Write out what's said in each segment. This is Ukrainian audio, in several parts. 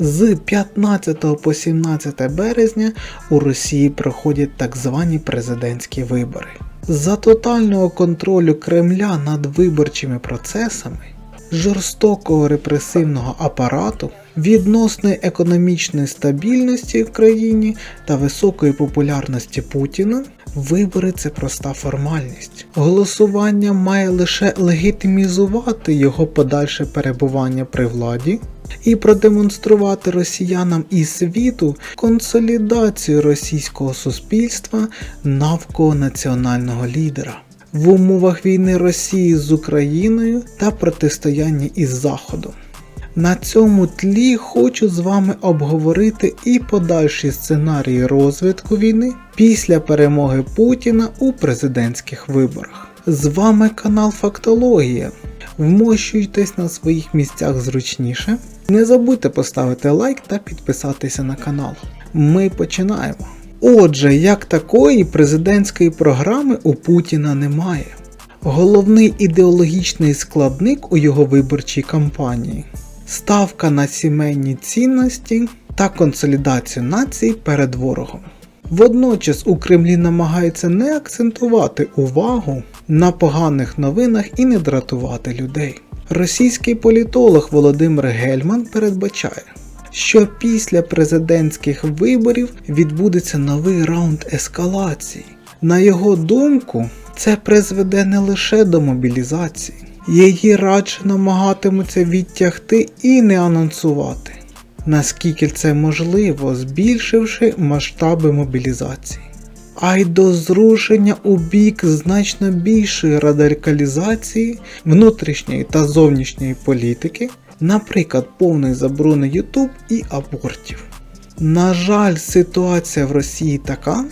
З 15 по 17 березня у Росії проходять так звані президентські вибори. За тотального контролю Кремля над виборчими процесами, жорстокого репресивного апарату, відносної економічної стабільності в країні та високої популярності Путіна, вибори це проста формальність. Голосування має лише легітимізувати його подальше перебування при владі і продемонструвати росіянам і світу консолідацію російського суспільства навколо національного лідера. В умовах війни Росії з Україною та протистояння із Заходом. На цьому тлі хочу з вами обговорити і подальші сценарії розвитку війни після перемоги Путіна у президентських виборах. З вами канал Фактологія. Вмощуйтесь на своїх місцях зручніше. Не забудьте поставити лайк та підписатися на канал. Ми починаємо. Отже, як такої президентської програми у Путіна немає. Головний ідеологічний складник у його виборчій кампанії ставка на сімейні цінності та консолідацію нації перед ворогом. Водночас у Кремлі намагаються не акцентувати увагу на поганих новинах і не дратувати людей. Російський політолог Володимир Гельман передбачає, що після президентських виборів відбудеться новий раунд ескалації. На його думку, це призведе не лише до мобілізації, її радше намагатимуться відтягти і не анонсувати, наскільки це можливо, збільшивши масштаби мобілізації. А й до зрушення у бік значно більшої радикалізації внутрішньої та зовнішньої політики, наприклад, повної заборони YouTube і абортів. На жаль, ситуація в Росії така,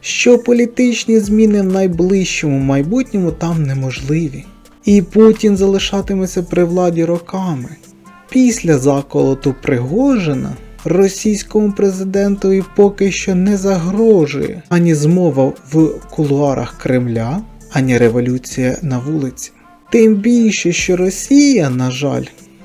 що політичні зміни в найближчому майбутньому там неможливі. І Путін залишатиметься при владі роками. Після заколоту Пригожина російському президентові поки що не загрожує ані змова в кулуарах Кремля, ані революція на вулиці. Тим більше, що Росія, на жаль,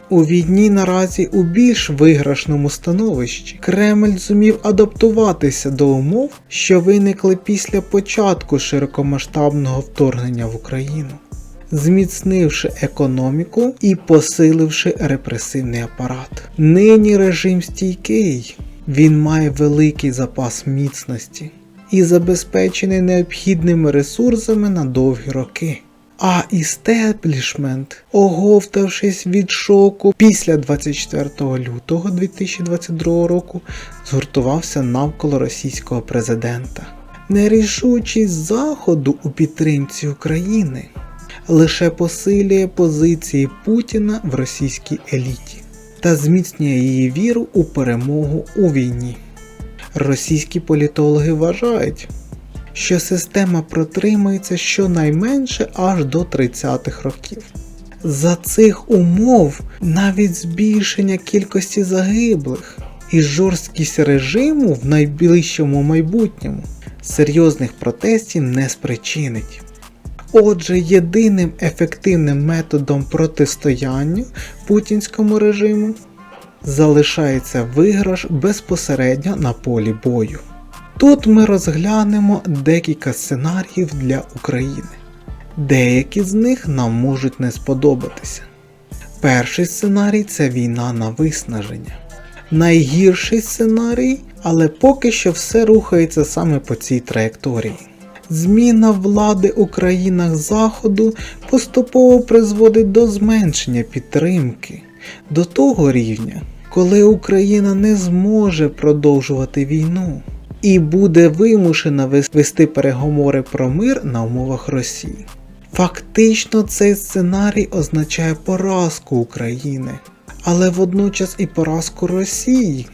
у війні наразі у більш виграшному становищі. Кремль зумів адаптуватися до умов, що виникли після початку широкомасштабного вторгнення в Україну зміцнивши економіку і посиливши репресивний апарат. Нині режим стійкий, він має великий запас міцності і забезпечений необхідними ресурсами на довгі роки. А істеблішмент, оговтавшись від шоку після 24 лютого 2022 року, згуртувався навколо російського президента. Нерішучість Заходу у підтримці України лише посилює позиції Путіна в російській еліті та зміцнює її віру у перемогу у війні. Російські політологи вважають, що система протримається щонайменше аж до 30-х років. За цих умов навіть збільшення кількості загиблих і жорсткість режиму в найближчому майбутньому серйозних протестів не спричинить. Отже, єдиним ефективним методом протистояння путінському режиму залишається виграш безпосередньо на полі бою. Тут ми розглянемо декілька сценаріїв для України. Деякі з них нам можуть не сподобатися. Перший сценарій це війна на виснаження. Найгірший сценарій, але поки що все рухається саме по цій траєкторії. Зміна влади у країнах Заходу поступово призводить до зменшення підтримки, до того рівня, коли Україна не зможе продовжувати війну і буде вимушена вести переговори про мир на умовах Росії. Фактично цей сценарій означає поразку України, але водночас і поразку Росії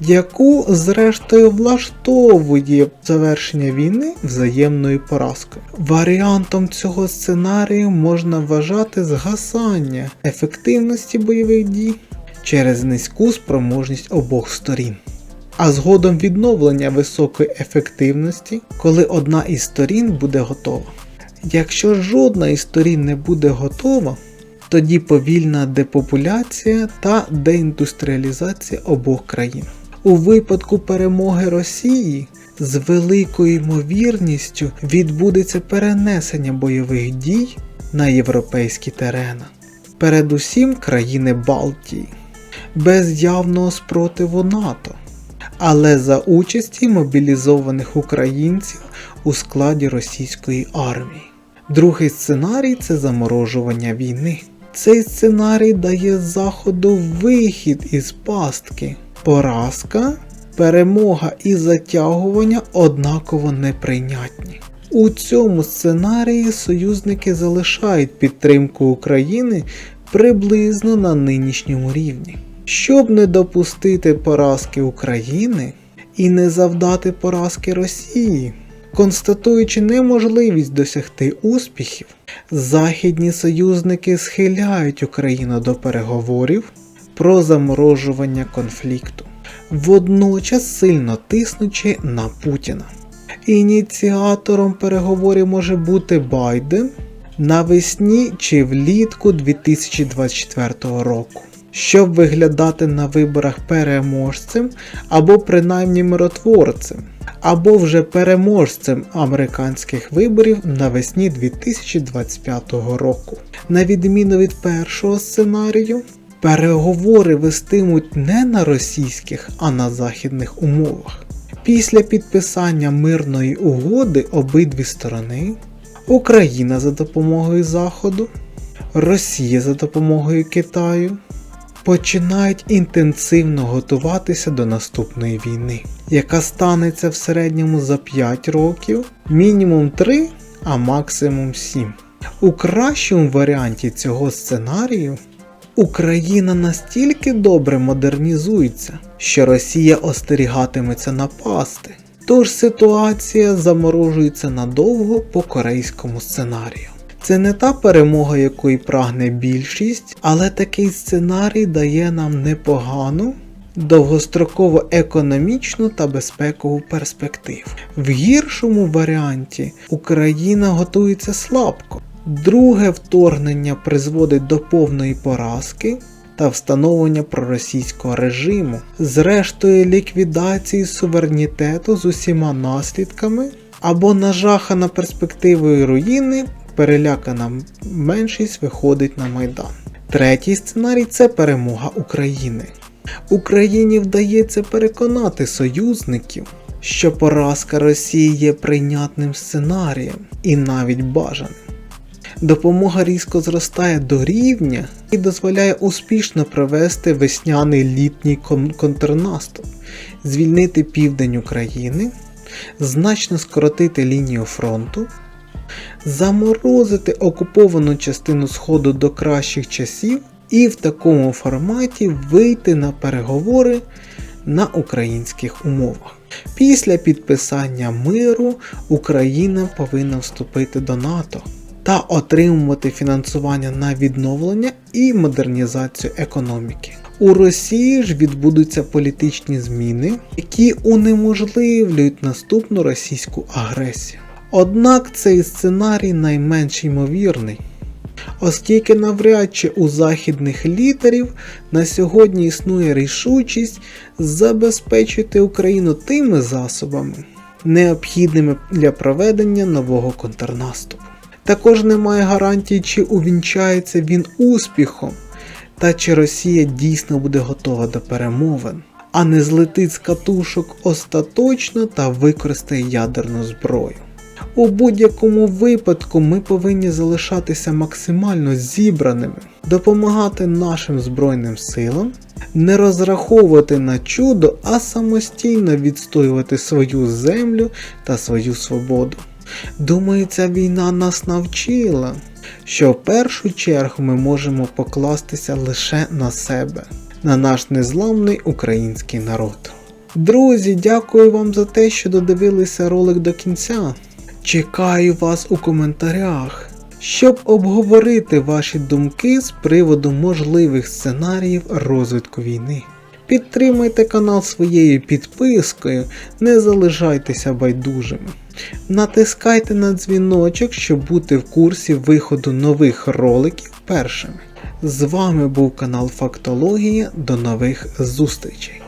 яку зрештою влаштовує завершення війни взаємною поразкою. Варіантом цього сценарію можна вважати згасання ефективності бойових дій через низьку спроможність обох сторін. А згодом відновлення високої ефективності, коли одна із сторін буде готова. Якщо жодна із сторін не буде готова, тоді повільна депопуляція та деіндустріалізація обох країн. У випадку перемоги Росії з великою ймовірністю відбудеться перенесення бойових дій на європейські терени, передусім країни Балтії, без явного спротиву НАТО, але за участі мобілізованих українців у складі російської армії. Другий сценарій це заморожування війни. Цей сценарій дає Заходу вихід із пастки. Поразка, перемога і затягування однаково неприйнятні. У цьому сценарії союзники залишають підтримку України приблизно на нинішньому рівні. Щоб не допустити поразки України і не завдати поразки Росії. Констатуючи неможливість досягти успіхів, західні союзники схиляють Україну до переговорів про заморожування конфлікту, водночас сильно тиснучи на Путіна. Ініціатором переговорів може бути Байден навесні чи влітку 2024 року, щоб виглядати на виборах переможцем або принаймні миротворцем або вже переможцем американських виборів навесні 2025 року. На відміну від першого сценарію, переговори вестимуть не на російських, а на західних умовах. Після підписання мирної угоди обидві сторони Україна за допомогою Заходу, Росія за допомогою Китаю починають інтенсивно готуватися до наступної війни, яка станеться в середньому за 5 років, мінімум 3, а максимум 7. У кращому варіанті цього сценарію Україна настільки добре модернізується, що Росія остерігатиметься напасти. Тож ситуація заморожується надовго по корейському сценарію. Це не та перемога, якої прагне більшість, але такий сценарій дає нам непогану, довгостроково економічну та безпекову перспективу. В гіршому варіанті Україна готується слабко. Друге вторгнення призводить до повної поразки та встановлення проросійського режиму, зрештою ліквідації суверенітету з усіма наслідками або нажахана перспективою руїни перелякана меншість виходить на Майдан. Третій сценарій це перемога України. Україні вдається переконати союзників, що поразка Росії є прийнятним сценарієм і навіть бажаним. Допомога різко зростає до рівня і дозволяє успішно провести весняний літній контрнаступ, звільнити південь України, значно скоротити лінію фронту заморозити окуповану частину Сходу до кращих часів і в такому форматі вийти на переговори на українських умовах. Після підписання миру Україна повинна вступити до НАТО та отримувати фінансування на відновлення і модернізацію економіки. У Росії ж відбудуться політичні зміни, які унеможливлюють наступну російську агресію. Однак цей сценарій найменш ймовірний, оскільки навряд чи у західних лідерів на сьогодні існує рішучість забезпечити Україну тими засобами, необхідними для проведення нового контрнаступу. Також немає гарантії, чи увінчається він успіхом, та чи Росія дійсно буде готова до перемовин, а не злетить з катушок остаточно та використає ядерну зброю. У будь-якому випадку ми повинні залишатися максимально зібраними, допомагати нашим Збройним силам, не розраховувати на чудо, а самостійно відстоювати свою землю та свою свободу. Думаю, ця війна нас навчила, що в першу чергу ми можемо покластися лише на себе, на наш незламний український народ. Друзі, дякую вам за те, що додивилися ролик до кінця. Чекаю вас у коментарях, щоб обговорити ваші думки з приводу можливих сценаріїв розвитку війни. Підтримайте канал своєю підпискою, не залишайтеся байдужими. Натискайте на дзвіночок, щоб бути в курсі виходу нових роликів першими. З вами був канал Фактологія. До нових зустрічей!